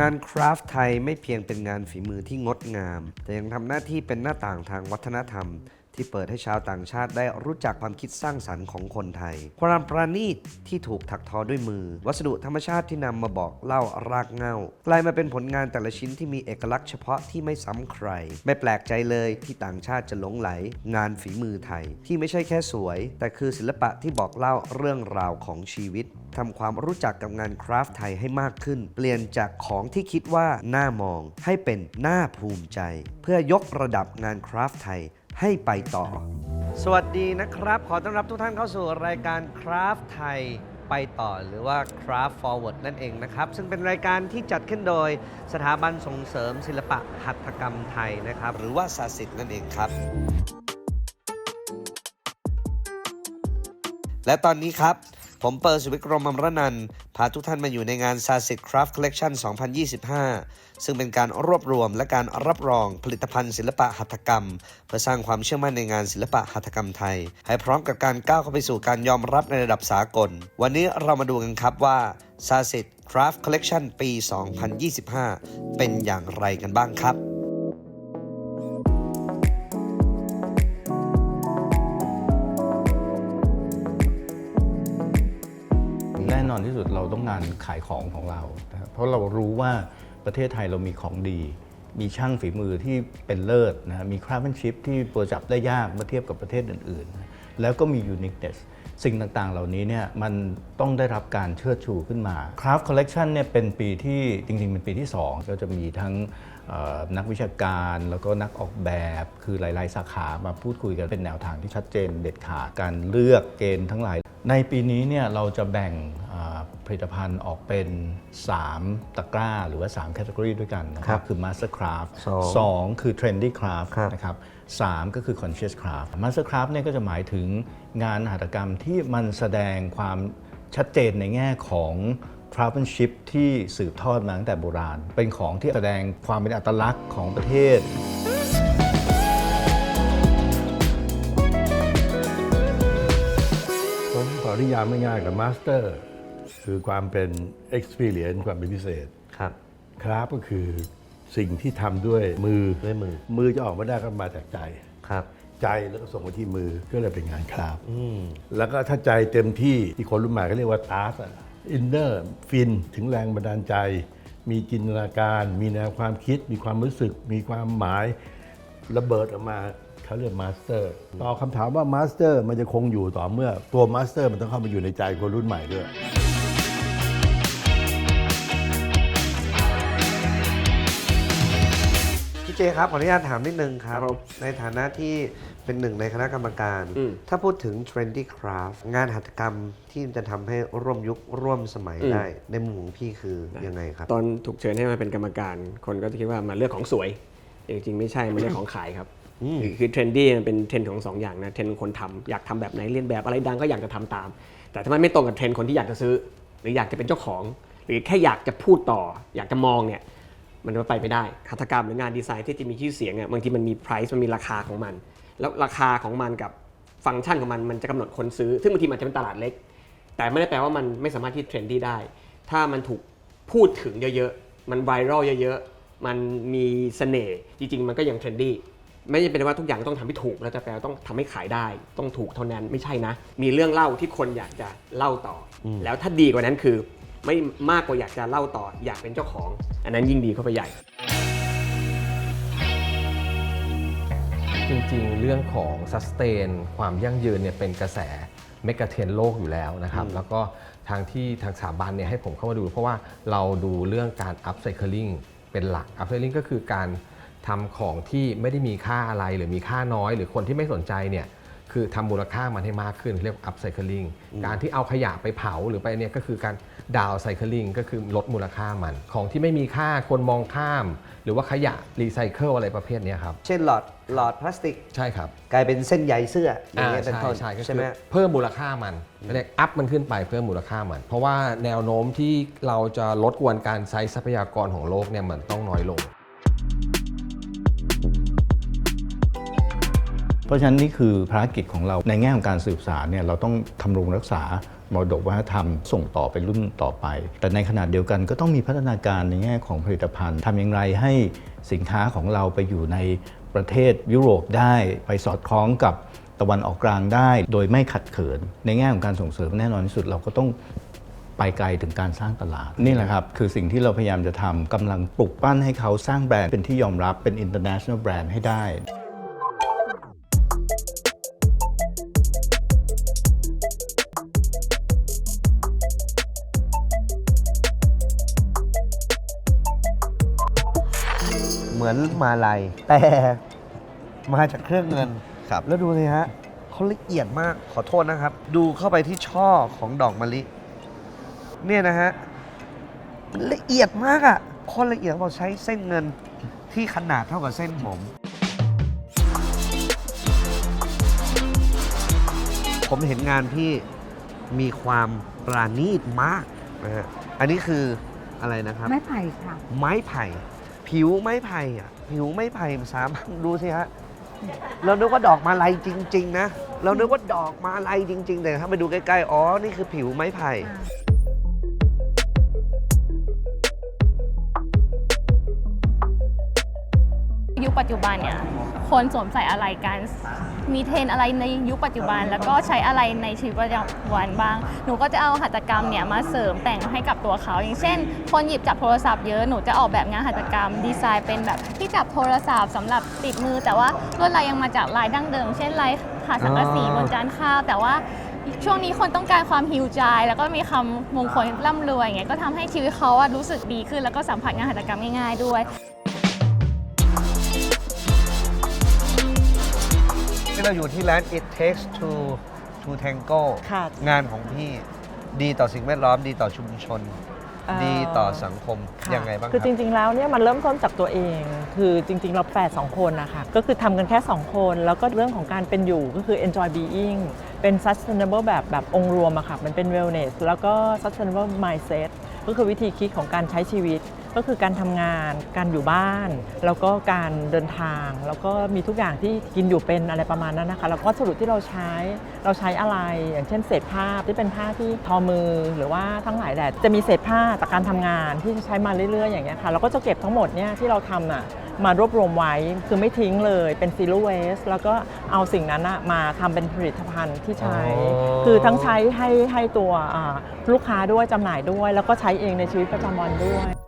งานคราฟต์ไทยไม่เพียงเป็นงานฝีมือที่งดงาม แต่ยังทำหน้าที่เป็นหน้าต่างทางวัฒนธรรม ที่เปิดให้ชาวต่างชาติได้รู้จักความคิดสร้างสรรค์ของคนไทย ความประณีตที่ถูกถักทอด้วยมือ วัสดุธรรมชาติที่นำมาบอกเล่ารากเง้ากลายมาเป็นผลงานแต่ละชิ้นที่มีเอกลักษณ์เฉพาะที่ไม่ซ้ำใคร ไม่แปลกใจเลยที่ต่างชาติจะหลงไหล งานฝีมือไทย ที่ไม่ใช่แค่สวย แต่คือศิลปะที่บอกเล่าเรื่องราวของชีวิตทำความรู้จักกับงานคราฟต์ไทยให้มากขึ้น เปลี่ยนจากของที่คิดว่าน่ามองให้เป็นน่าภูมิใจ เพื่อยกระดับงานคราฟต์ไทย ให้ไปต่อ สวัสดีนะครับ ขอต้อนรับทุกท่านเข้าสู่รายการคราฟไทยไปต่อหรือว่า Craft Forward นั่นเองนะครับ ซึ่งเป็นรายการที่จัดขึ้นโดยสถาบันส่งเสริมศิลปะหัตถกรรมไทยนะครับ หรือว่าสาสิทธ์นั่นเองครับ และตอนนี้ครับ ผมเปิดสุวิกรมอมรนันพาทุกท่านมาอยู่ในงาน s a s i t Craft Collection 2025 ซึ่งเป็นการรวบรวมและการรับรองผลิตภัณฑ์ศิลปะหัตถกรรม เพื่อสร้างความเชื่อมั่นในงานศิลปะหัตถกรรมไทย ให้พร้อมกับการก้าวเข้าไปสู่การยอมรับในระดับสากล วันนี้เรามาดูกันครับว่า s a s i t Craft Collection ปี 2025 เป็นอย่างไรกันบ้างครับ น่นอนที่สุดเราต้องงานขายของของเรานะครับเพราะเรารู้ว่าประเทศไทยเรามีของดี มีช่างฝีมือที่เป็นเลิศนะมีคราฟ m a n ชิพที่ตัวจับได้ยากเมื่อเทียบกับประเทศอื่นๆ แล้วก็มี uniqueness สิ่งต่างๆ เหล่านี้เนี่ยมันต้องได้รับการเชิดชูขึ้นมา Craft Collection เนี่ยเป็นปีที่จริงๆ เป็นปีที่ 2 ก็จะมีทั้งนักวิชาการแล้วก็นักออกแบบคือหลาย ๆ สาขามาพูดคุยกันเป็นแนวทางที่ชัดเจนเด็ดขาดการเลือกเกณฑ์ทั้งหลาย ในปีนี้เนี่ยเราจะแบ่งอ่าผลิตภัณฑ์ออกเป็น 3 ตะกร้า หรือว่า 3 แคตตากรีด้วยกันนะคครัรับบคือ Master Craft สองสองคือ Trendy Craft ครับนะครับสามก็คือ Conscious Craft Master Craft เนี่ยก็จะหมายถึงงานหัตถกรรมที่มันแสดงความชัดเจนในแง่ของ craftsmanship ที่สืบทอดมาตั้งแต่โบราณ เป็นของที่แสดงความเป็นอัตลักษณ์ของประเทศ อนิยามง่ายๆกับมาสเตอร์คือความเป็น experience ความเป็นพิเศษครับคราฟก็คือสิ่งที่ทำด้วยมือด้วยมือ มือจะออกมาได้ก็มาจากใจครับ ใจแล้วก็ส่งไปที่มือก็เลยเป็นงานคราฟอืมแล้วก็ถ้าใจเต็มที่ที่คนรุ่นใหม่เขาเรียกว่าตาสอินเนอร์ฟินถึงแรงบันดาลใจ มีจินตนาการ มีแนวความคิด มีความรู้สึก มีความหมายระเบิดออกมา เขาเรียกมาสเตอร์ตอบคำถามว่ามาสเตอร์มันจะคงอยู่ต่อเมื่อ ตัวมาสเตอร์มันต้องเข้ามาอยู่ในใจคนรุ่นใหม่ด้วยพี่เจครับขออนุญาตถามนิดนึงครับครับผมในฐานะที่เป็นหนึ่งในคณะกรรมการอืมถ้าพูดถึง trendy craft งานหัตถกรรมที่จะทำให้ร่วมยุคร่วมสมัยอืมได้ ในมุมของพี่คือยังไงครับ ตอนถูกเชิญให้มาเป็นกรรมการ คนก็จะคิดว่ามาเลือกของสวยจริงๆไม่ใช่มันเลือกของขายครับอืม คือเทรนดี้มันเป็นเทรนด์ของสองอย่างนะเทรนด์คนทำอยากทำแบบไหนเรียนแบบอะไรดังก็อยากจะทำตาม แต่ถ้ามันไม่ตรงกับเทรนด์คนที่อยากจะซื้อ หรืออยากจะเป็นเจ้าของ หรือแค่อยากจะพูดต่อ อยากจะมองเนี่ยมันไปไม่ได้หัตถกรรมหรืองานดีไซน์ที่จะมีชื่อเสียงอะบางทีมันมี price มันมีราคาของมัน แล้วราคาของมันกับฟังก์ชันของมันมันจะกำหนดคนซื้อ ซึ่งบางทีมันจะเป็นตลาดเล็ก แต่ไม่ได้แปลว่ามันไม่สามารถที่เทรนดี้ได้ ถ้ามันถูกพูดถึงเยอะๆ มันไวรัลเยอะๆ มันมีเสน่ห์จริงๆ มันก็ยังเทรนดี้ ไม่จำเป็นว่าทุกอย่างต้องทำให้ถูกแล้วจะแปลว่าต้องทำให้ขายได้ ต้องถูกเท่านั้นไม่ใช่นะ มีเรื่องเล่าที่คนอยากจะเล่าต่ออแล้วถ้าดีกว่านั้นคือ ไม่มากกว่าอยากจะเล่าต่อ อยากเป็นเจ้าของ อันนั้นยิ่งดีเข้าไปใหญ่ จริงๆ เรื่องของ sustain ความยั่งยืนเนี่ยเป็นกระแสเมกะเทรนโลกอยู่แล้วนะครับ แล้วก็ทางที่ทางสถาบันเนี่ยให้ผมเข้ามาดู เพราะว่าเราดูเรื่องการ upcycling เป็นหลัก upcycling ก็คือการ ทำของที่ไม่ได้มีค่าอะไรหรือมีค่าน้อย หรือคนที่ไม่สนใจเนี่ยคือทำมูลค่ามันให้มากขึ้นเรียกว่า upcycling การที่เอาขยะไปเผาหรือไปเนี่ยก็คือการ downcycling ก็คือลดมูลค่ามัน ของที่ไม่มีค่าคนมองข้าม หรือว่าขยะรีไซเคิลอะไรประเภทเนี้ยครับ เช่นหลอดหลอดพลาสติก ใช่ครับ กลายเป็นเส้นใยเสื้ออย่างเงี้ยเป็นใช่ต้นใช่ก็ใช่คืไหมอเพิ่มมูลค่ามันเรียกอัพมันขึ้นไปเพิ่มมูลค่ามัน เพราะว่าแนวโน้มที่เราจะลดกวนการใช้ทรัพยากรของโลกเนี่ยมันต้องน้อยลง เพราะฉะนั้นนี่คือภารกิจของเราในแง่ของการสืบสารเนี่ยเราต้องทำรงรักษามรดกวัฒนธรรมส่งต่อไปรุ่นต่อไป แต่ในขณะเดียวกันก็ต้องมีพัฒนาการในแง่ของผลิตภัณฑ์ทำอย่างไรให้สินค้าของเราไปอยู่ในประเทศยุโรปได้ไปสอดคล้องกับตะวันออกกลางได้ โดยไม่ขัดเขิน ในแง่ของการส่งเสริมแน่นอนที่สุดเราก็ต้องไปไกลถึงการสร้างตลาด นี่แหละครับ คือสิ่งที่เราพยายามจะทำกำลังปลุกปั้นให้เขาสร้างแบรนด์เป็นที่ยอมรับเป็น international brand ให้ได้ เหมือนมาลัยแต่มาจากเครื่องเงินครับ แล้วดูสิฮะเขาละเอียดมากขอโทษนะครับ ดูเข้าไปที่ช่อของดอกมะลิ เนี่ยนะฮะมันละเอียดมากอะ่ะคนละเอียดเราใช้เส้นเงินที่ขนาดเท่ากับเส้นผมผมเห็นงานที่มีความปราณีตมากนะฮะอันนี้คืออะไรนะครับ ไม้ไผ่ค่ะ ไม้ไผ่ ผิวไม้ไผ่อะผิวไม้ไผ่สามดูสิฮะเรานึกว่าดอกมาลัยจริง ๆ นะ เรานึกว่าดอกมาลัยจริง ๆ แต่ถ้าไปดูใกล้ๆ อ๋อ นี่คือผิวไม้ไผ่ยุคปัจจุบันเนี่ยคนสวมใส่อะไรกัน มีเทรนอะไรในยุคปัจจุบัน แล้วก็ใช้อะไรในชีวิตประจำวันบ้าง หนูก็จะเอาหัตถกรรมเนี่ยมาเสริมแต่งให้กับตัวเขา อย่างเช่น คนหยิบจับโทรศัพท์เยอะหนูจะออกแบบงานหัตถกรรม ดีไซน์เป็นแบบที่จับโทรศัพท์สำหรับติดมือ แต่ว่าลวดลายยังมาจากลายดั้งเดิม เช่นลายขาสังกะสีบนจานข้าวแต่ว่าช่วงนี้คนต้องการความฮิวใจแล้วก็มีคำมงคลร่ำรวยอย่างก็ทำให้ชีวิตเขาอะรู้สึกดีขึ้น แล้วก็สัมผัสงานหัตถกรรมง่ายๆด้วย ที่เราอยู่ที่ร้าน It Takes Two to Tango ค่ะงานของพี่ดีต่อสิ่งแวดล้อมดีต่อชุมชน เอ่อ ดีต่อสังคม ค่ะยังไงบ้างคคือรับจริง ๆ แล้วเนี่ยมันเริ่มต้นจากตัวเอง คือจริง ๆ เราแฝดสองคนนะคะก็คือทำกันแค่ 2 คน แล้วก็เรื่องของการเป็นอยู่ก็คือ enjoy being เป็น sustainable แบบแบบองค์รวมอะค่ะ มันเป็น wellness แล้วก็ sustainable mindset ก็คือวิธีคิดของการใช้ชีวิต ก็คือการทำงาน การอยู่บ้าน แล้วก็การเดินทาง แล้วก็มีทุกอย่างที่กินอยู่เป็นอะไรประมาณนั้นนะคะ แล้วก็สรุปที่เราใช้ เราใช้อะไร อย่างเช่นเศษผ้าที่เป็นผ้าที่ทอมือ หรือว่าทั้งหลายแหละ จะมีเศษผ้าจากการทำงานที่จะใช้มาเรื่อย ๆ อย่างเงี้ยค่ะ เราก็จะเก็บทั้งหมดเนี่ยที่เราทำน่ะมารวบรวมไว้ คือไม่ทิ้งเลยเป็น zero waste แล้วก็เอาสิ่งนั้นน่ะมาทำเป็นผลิตภัณฑ์ที่ใช้อ๋อคือทั้งใช้ให้ให้ตัวอ่าลูกค้าด้วยจำหน่ายด้วย แล้วก็ใช้เองในชีวิตประจำวันด้วย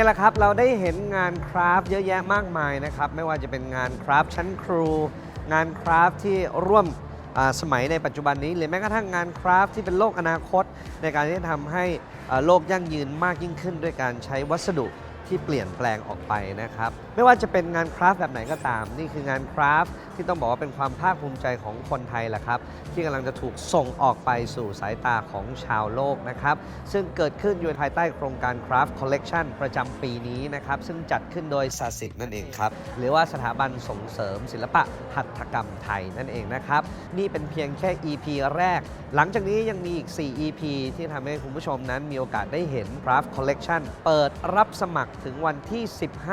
นี่แหละครับเราได้เห็นงานคราฟต์เยอะแยะมากมายนะครับ ไม่ว่าจะเป็นงานคราฟต์ชั้นครู งานคราฟต์ที่ร่วมสมัยในปัจจุบันนี้หรือแม้กระทั่งงานคราฟต์ที่เป็นโลกอนาคต ในการที่จะทำให้โลกยั่งยืนมากยิ่งขึ้น ด้วยการใช้วัสดุที่เปลี่ยนแปลงออกไปนะครับ ไม่ว่าจะเป็นงานคราฟต์แบบไหนก็ตาม นี่คืองานคราฟที่ต้องบอกว่าเป็นความภาคภูมิใจของคนไทยแหละครับ ที่กำลังจะถูกส่งออกไปสู่สายตาของชาวโลกนะครับ ซึ่งเกิดขึ้นอยู่ภายใต้โครงการ Craft Collection ประจำปีนี้นะครับ ซึ่งจัดขึ้นโดยสาสิทนั่นเองครับ หรือว่าสถาบันส่งเสริมศิลปะหัตถกรรมไทยนั่นเองนะครับ นี่เป็นเพียงแค่ EP แรก หลังจากนี้ยังมีอีก 4 EP ที่ทำให้คุณผู้ชมนั้นมีโอกาสได้เห็น Craft Collection เปิดรับสมัครถึงวันที่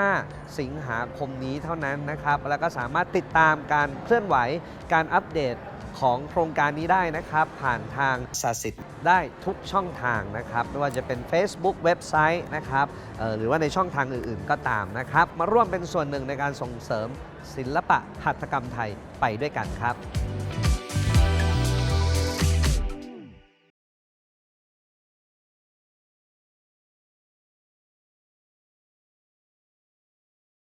15 สิงหาคมนี้เท่านั้นนะครับ แล้วก็สามารถติดตามการการเคลื่อนไหว การอัปเดตของโครงการนี้ได้นะครับ ผ่านทางสาสิทธิ์ได้ทุกช่องทางนะครับ ไม่ว่าจะเป็น Facebook เว็บไซต์นะครับหรือว่าในช่องทางอื่นๆก็ตามนะครับ มาร่วมเป็นส่วนหนึ่งในการส่งเสริมศิลปะหัตถกรรมไทยไปด้วยกันครับ